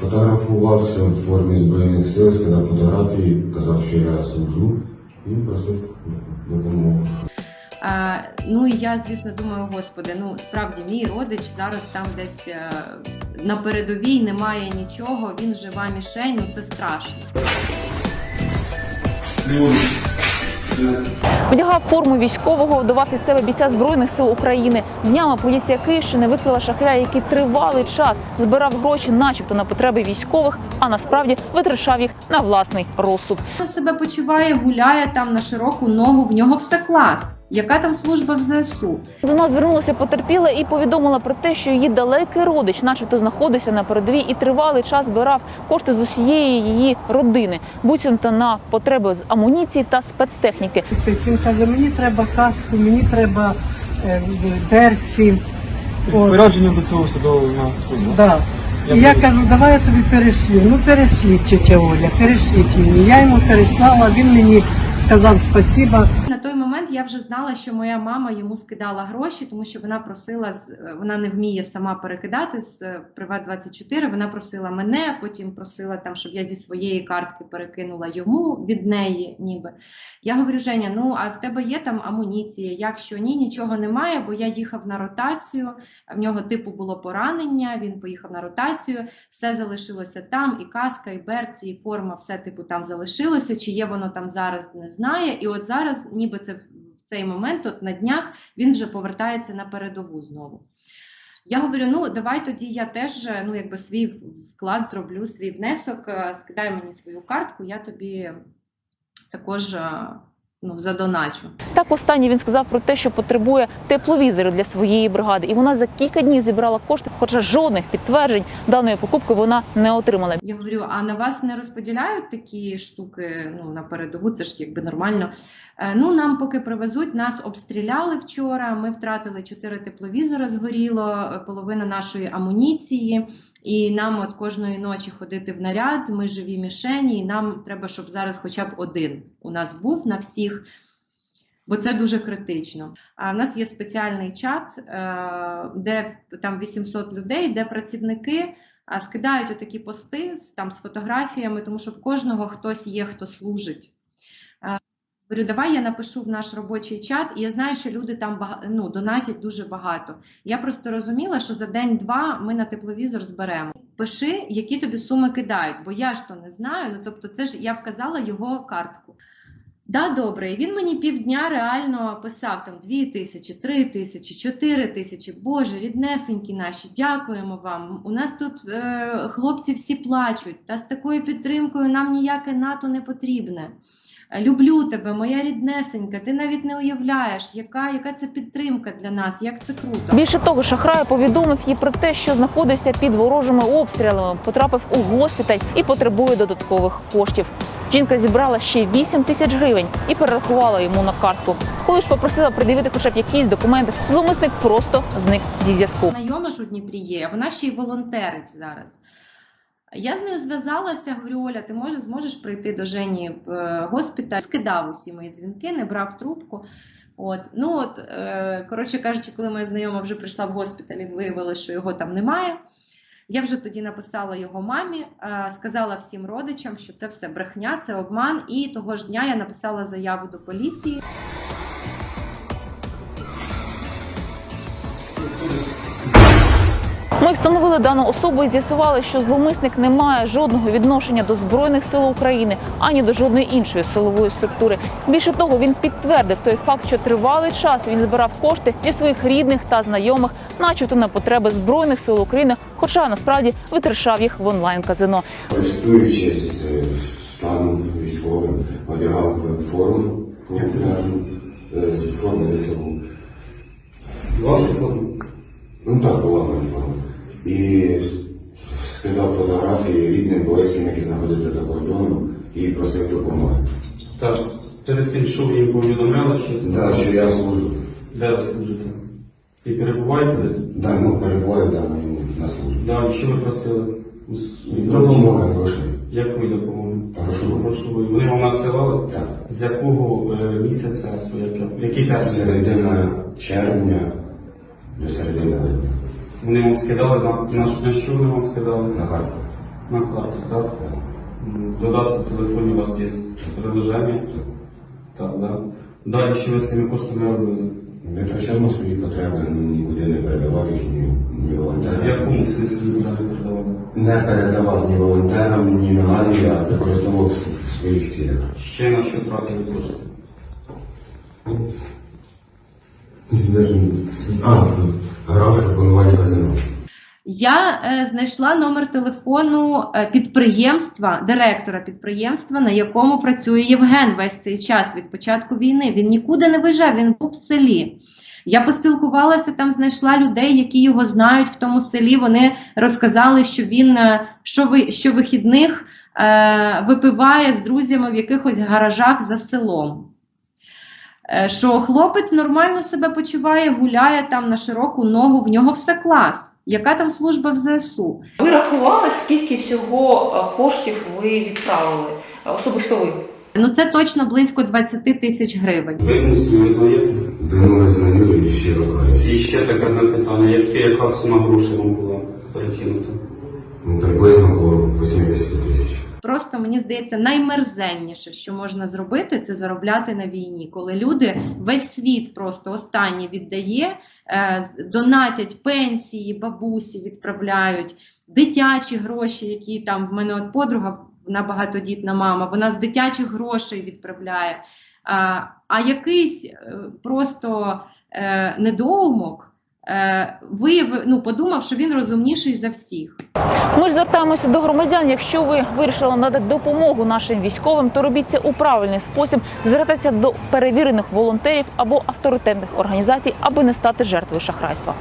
Фотографувався в формі Збройних сил, скидав фотографії, казав, що я служу, і просив допомогу. А, ну і я, звісно, думаю, господи, ну справді мій родич зараз там десь е, на передовій немає нічого, він жива мішень, ну це страшно. Вдягав форму військового, вдавав із себе бійця збройних сил України. Днями поліція Київщини викрила шахря, який тривалий час збирав гроші, начебто на потреби військових, а насправді витрачав їх на власний розсуд. Себе почуває, гуляє там на широку ногу, в нього все клас. Яка там служба в ЗСУ? До нас звернулася потерпіла і повідомила про те, що її далекий родич, начебто, знаходився на передовій і тривалий час збирав кошти з усієї її родини, буцімто на потреби з амуніції та спецтехніки. Він каже, мені треба каску, мені треба е, берці. От, Розпорядження до цього судового на да. Я я кажу, давай я тобі перешлю. Ну перешліть, тетя Оля, перешліть мені. Я йому переслала, він мені сказав спасіба. Я вже знала, що моя мама йому скидала гроші, тому що вона просила з вона не вміє сама перекидати з е, Приват 24 Вона просила мене, потім просила там, щоб я зі своєї картки перекинула йому від неї, ніби. Я говорю, Женя, ну а в тебе є там амуніція? Якщо ні, нічого немає, бо я їхав на ротацію. В нього типу було поранення. Він поїхав на ротацію, все залишилося там, і каска, і берці, і форма, все типу там залишилося. Чи є воно там зараз, не знає. І от зараз, ніби це в цей момент, от на днях, він вже повертається на передову знову. Я говорю: ну давай тоді я теж ну, якби свій вклад зроблю, свій внесок, е, скидай мені свою картку, я тобі також е, ну, задоначу. Так останнє він сказав про те, що потребує тепловізори для своєї бригади, і вона за кілька днів зібрала кошти, хоча жодних підтверджень даної покупки вона не отримала. Я говорю, а на вас не розподіляють такі штуки ну, на передову, це ж якби нормально. Е, Ну, нам поки привезуть, нас обстріляли вчора. Ми втратили чотири тепловізора, згоріло, е, половина нашої амуніції. І нам от кожної ночі ходити в наряд, ми живі мішені, і нам треба, щоб зараз хоча б один у нас був на всіх, бо це дуже критично. А в нас є спеціальний чат, е, де там 800 людей, де працівники скидають отакі пости з, там, з фотографіями, тому що в кожного хтось є, хто служить. Говорю, давай я напишу в наш робочий чат, і я знаю, що люди там ну, донатять дуже багато. Я просто розуміла, що за день-два ми на тепловізор зберемо. Пиши, які тобі суми кидають, бо я ж то не знаю. Ну тобто, це ж я вказала його картку. Да, добре, і він мені півдня реально писав там дві тисячі, три тисячі, чотири тисячі. Боже, ріднесенькі наші, дякуємо вам. У нас тут е, хлопці всі плачуть. Та з такою підтримкою нам ніяке НАТО не потрібне. Люблю тебе, моя ріднесенька. Ти навіть не уявляєш, яка, яка це підтримка для нас, як це круто. Більше того, шахрай повідомив їй про те, що знаходився під ворожими обстрілами, потрапив у госпіталь і потребує додаткових коштів. Жінка зібрала ще 8 тисяч гривень і перерахувала йому на картку. Коли ж попросила придивити хоча б якісь документи, зловмисник просто зник зі зв'язку. Знайома ж у Дніпрі є, а вона ще й волонтерить зараз. Я з нею зв'язалася, говорю, Оля, ти можеш, зможеш прийти до Жені в е, госпіталь? Скидав усі мої дзвінки, не брав трубку. От, ну от, е, коротше кажучи, коли моя знайома вже прийшла в госпіталь і виявилося, що його там немає. Я вже тоді написала його мамі, е, сказала всім родичам, що це все брехня, це обман. І того ж дня я написала заяву до поліції. Ми встановили дану особу і з'ясували, що зловмисник не має жодного відношення до збройних сил України ані до жодної іншої силової структури. Більше того, він підтвердив той факт, що тривалий час він збирав кошти зі своїх рідних та знайомих, начебто на потреби збройних сил України, хоча насправді витрачав їх в онлайн казино. Користуючись е, станом військовим, одягав форму камуфляжну, е, форму ЗСУ. Ваша форма? Ну так, була моя форма. І скидав фотографії рідним, близьким, які знаходяться за кордоном, і просив допомоги. Так. Перед цим, що ви їм повідомляли, що це Да, що я служу. де ви служите? І перебуваєте десь? Да, ну, перебуваю да, на, на службі. Да, і що ви просили? Допомога грошей. Якої допомоги? Грошової. Грошової. Вони вам надсилали? Так. З якого е, місяця, яке- який термін? Середина червня до середини липня. Вони вам скидали на, на, що- вони вам скидали? На карту. На карті, так? В додатку в телефоні у вас є приложення. Так, да. Далі, що ви з цими коштами робили? Витрачав свої потреби, ну, нікуди не передавав їх ні, ні В волонтерам. якому смислі ви далі передавали? Не передавав ні волонтерам, ні на армію, а використовував в в своїх цілях. Ще на що тратили кошти? А, грав пропонуванні. Я е, знайшла номер телефону е, підприємства, директора підприємства, на якому працює Євген весь цей час від початку війни. Він нікуди не виїжджав, він був в селі. Я поспілкувалася там, знайшла людей, які його знають в тому селі. Вони розказали, що він е, щови- щовихідних е, випиває з друзями в якихось гаражах за селом. Е, Що хлопець нормально себе почуває, гуляє там на широку ногу, в нього все клас. Яка там служба в ЗСУ? Ви рахували, скільки всього е, коштів ви відправили? Особисто ви? Ну це точно близько 20 тисяч гривень. Ви мусили визнаєте? Вину визнаю і щиро каюсь. І ще таке питання. Яка сума грошей вам була перекинута? Ну, Приблизно по 80 тисяч. Просто мені здається, наймерзенніше, що можна зробити, це заробляти на війні, коли люди весь світ просто останнє віддає, е, донатять пенсії, бабусі відправляють, дитячі гроші, які там в мене от подруга, вона багатодітна мама, вона з дитячих грошей відправляє. А, якийсь е, просто е, недоумок виявив, ну, подумав, що він розумніший за всіх. Ми ж звертаємося до громадян. Якщо ви вирішили надати допомогу нашим військовим, то робіть це у правильний спосіб. Звертайтеся до перевірених волонтерів або авторитетних організацій, аби не стати жертвою шахрайства.